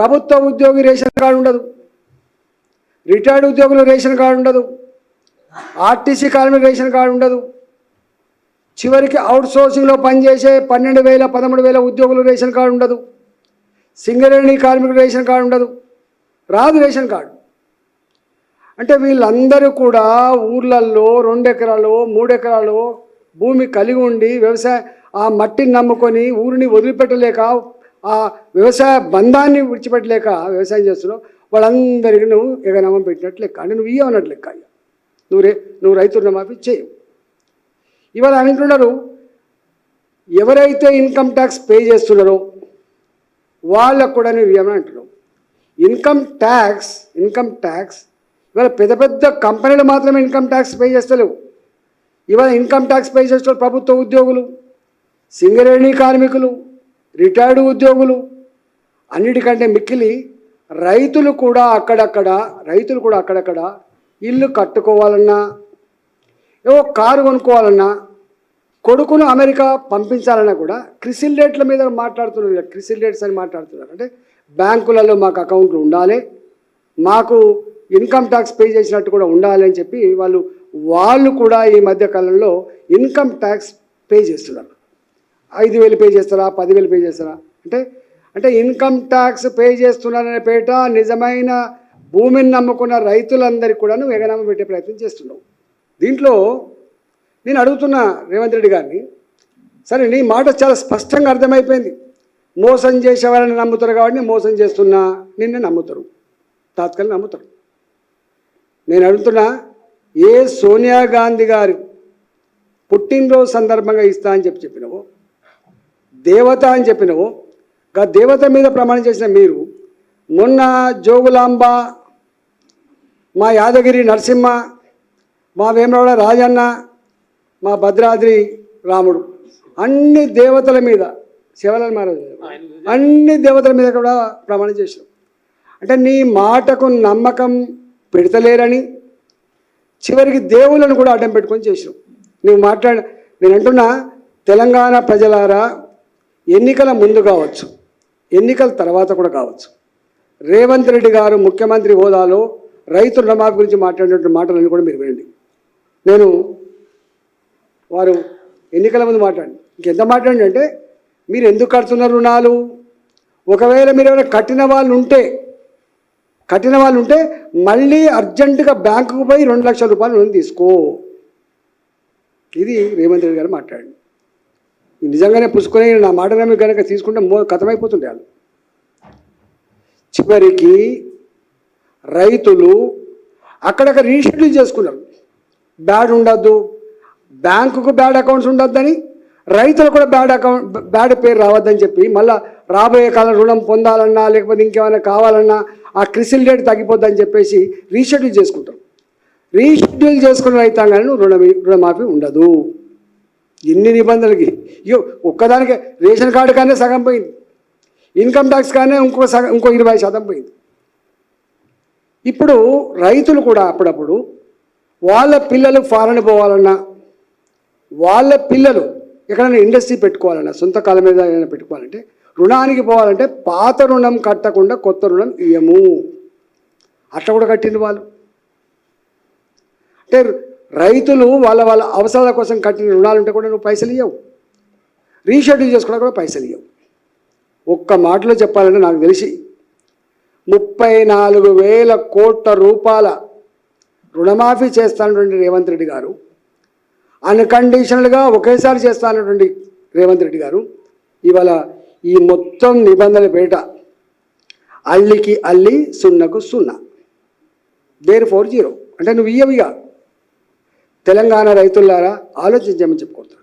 ప్రభుత్వ ఉద్యోగి ration card ఉండదు. రిటైర్డ్ ఉద్యోగులు రేషన్ కార్డు ఉండదు. ఆర్టీసీ కార్మిక రేషన్ కార్డు ఉండదు. చివరికి అవుట్ సోర్సింగ్లో పనిచేసే పన్నెండు వేల పదమూడు వేల ఉద్యోగులు రేషన్ కార్డు ఉండదు. సింగరేణి కార్మికులు రేషన్ కార్డు ఉండదు. రాదు రేషన్ కార్డు. అంటే వీళ్ళందరూ కూడా ఊర్లల్లో రెండు ఎకరాలు మూడు ఎకరాలు భూమి కలిగి ఉండి వ్యవసాయ ఆ మట్టిని నమ్ముకొని ఊరిని వదిలిపెట్టలేక ఆ వ్యవసాయ బంధాన్ని విడిచిపెట్టలేక వ్యవసాయం చేస్తున్నావు వాళ్ళందరికీ నువ్వు ఎగనామం పెట్టినట్లు లెక్క. అంటే నువ్వు ఇవ్వనట్లు లెక్క అయ్యా నువ్వు రే నువ్వు రైతు రుణమాఫీ చేయవు. ఇవాళ అంటున్నారు ఎవరైతే ఇన్కమ్ ట్యాక్స్ పే చేస్తున్నారో వాళ్ళకు కూడా నువ్వు ఇవ్వమని అంటున్నావు. ఇన్కమ్ ట్యాక్స్ ఇన్కమ్ ట్యాక్స్ ఇవాళ పెద్ద పెద్ద కంపెనీలు మాత్రమే ఇన్కమ్ ట్యాక్స్ పే చేస్తలేవు. ఇవాళ ఇన్కమ్ ట్యాక్స్ పే చేస్తారు ప్రభుత్వ ఉద్యోగులు సింగరేణి కార్మికులు రిటైర్డ్ ఉద్యోగులు అన్నిటికంటే మిక్కిలి రైతులు కూడా అక్కడక్కడ రైతులు కూడా అక్కడక్కడ ఇల్లు కట్టుకోవాలన్నా ఏవో కారు కొనుక్కోవాలన్నా కొడుకును అమెరికా పంపించాలన్నా కూడా క్రిసిల్ రేట్ల మీద మాట్లాడుతున్నారు క్రిసిల్ రేట్స్ అని మాట్లాడుతున్నారు. అంటే బ్యాంకులలో మాకు అకౌంట్లు ఉండాలి మాకు ఇన్కమ్ ట్యాక్స్ పే చేసినట్టు కూడా ఉండాలి అని చెప్పి వాళ్ళు వాళ్ళు కూడా ఈ మధ్య కాలంలో ఇన్కమ్ ట్యాక్స్ పే చేస్తున్నారు. ఐదు వేలు పే చేస్తారా? పదివేలు పే చేస్తారా? అంటే అంటే ఇన్కమ్ ట్యాక్స్ పే చేస్తున్నారనే పేట నిజమైన భూమిని నమ్ముకున్న రైతులందరికీ కూడా నువ్వు ఎగనామా పెట్టే ప్రయత్నం చేస్తున్నావు. దీంట్లో నేను అడుగుతున్నా రేవంత్ రెడ్డి గారిని సరే నీ మాట చాలా స్పష్టంగా అర్థమైపోయింది. మోసం చేసేవారని నమ్ముతారు కాబట్టి మోసం చేస్తున్నా నిన్నే నమ్ముతారు. తాత్కాలిక నమ్ముతారు. నేను అడుగుతున్నా ఏ సోనియా గాంధీ గారు పుట్టినరోజు సందర్భంగా ఇస్తా అని చెప్పి చెప్పినవో దేవత అని చెప్పినవు. గా దేవత మీద ప్రమాణం చేసిన మీరు మొన్న జోగులాంబ మా యాదగిరి నరసింహ మా వేమరాడ రాజన్న మా భద్రాద్రి రాముడు అన్ని దేవతల మీద శివలాల్ మహారాజు అన్ని దేవతల మీద కూడా ప్రమాణం చేశారు అంటే నీ మాటకు నమ్మకం పెడతలేరని చివరికి దేవుళ్ళను కూడా అడ్డం పెట్టుకొని చేశాం నువ్వు మాట్లాడ నేను అంటున్నా తెలంగాణ ప్రజలారా ఎన్నికల ముందు కావచ్చు ఎన్నికల తర్వాత కూడా కావచ్చు. రేవంత్ రెడ్డి గారు ముఖ్యమంత్రి హోదాలో రైతు రుణమాఫీ గురించి మాట్లాడినటువంటి మాటలన్నీ కూడా మీరు వినండి. నేను వారు ఎన్నికల ముందు మాట్లాడి ఇంకెంత మాట్లాడండి అంటే మీరు ఎందుకు కడుతున్నారు రుణాలు? ఒకవేళ మీరు ఏమైనా కట్టిన వాళ్ళు ఉంటే కట్టిన వాళ్ళు ఉంటే మళ్ళీ అర్జెంటుగా బ్యాంకుకు పోయి రెండు లక్షల రూపాయలు రుణం తీసుకో. ఇది రేవంత్ రెడ్డి గారు మాట్లాడండి నిజంగానే పుసుకొని నా మాట నమ్మి కనుక తీసుకుంటే మో కథమైపోతుండే వాళ్ళు. చివరికి రైతులు అక్కడక్కడ రీషెడ్యూల్ చేసుకున్నారు. బ్యాడ్ ఉండద్దు బ్యాంకుకు బ్యాడ్ అకౌంట్స్ ఉండొద్దని రైతులు కూడా బ్యాడ్ అకౌంట్ బ్యాడ్ పేరు రావద్దని చెప్పి మళ్ళీ రాబోయే కాలం రుణం పొందాలన్నా లేకపోతే ఇంకేమైనా కావాలన్నా ఆ క్రిసిల్ రేట్ తగ్గిపోద్దని చెప్పేసి రీషెడ్యూల్ చేసుకుంటాం రీషెడ్యూల్ చేసుకున్న రైతాంగాన్ని రుణమీ రుణ రుణమాఫీ ఉండదు. ఎన్ని నిబంధనలకి? ఇక ఒక్కదానికి రేషన్ కార్డు కానీ సగం పోయింది. ఇన్కమ్ ట్యాక్స్ కానీ ఇంకో సగం ఇంకో ఇరవై శాతం పోయింది. ఇప్పుడు రైతులు కూడా అప్పుడప్పుడు వాళ్ళ పిల్లలు ఫారెన్ పోవాలన్నా వాళ్ళ పిల్లలు ఎక్కడైనా ఇండస్ట్రీ పెట్టుకోవాలన్నా సొంత కాలం మీద ఏదైనా పెట్టుకోవాలంటే రుణానికి పోవాలంటే పాత రుణం కట్టకుండా కొత్త రుణం ఇయ్యము. అట్లా కూడా కట్టింది వాళ్ళు. అంటే రైతులు వాళ్ళ వాళ్ళ అవసరాల కోసం కట్టిన రుణాలు ఉంటే కూడా నువ్వు పైసలు ఇవ్వవు రీషెడ్యూల్ చేసుకోవడానికి కూడా పైసలు ఇవ్వవు ఒక్క మాటలో చెప్పాలంటే నాకు తెలిసి ముప్పై నాలుగు వేల కోట్ల రూపాయల రుణమాఫీ చేస్తానటువంటి రేవంత్ రెడ్డి గారు అన్కండిషనల్గా ఒకేసారి చేస్తానటువంటి రేవంత్ రెడ్డి గారు ఇవాళ ఈ మొత్తం నిబంధనల పేట అల్లికి అల్లి సున్నకు సున్నా. There four zero. అంటే నువ్వు ఇయ్యవిగా తెలంగాణ రైతులారా ఆలోచించమని చెప్పుకుంటున్నాను.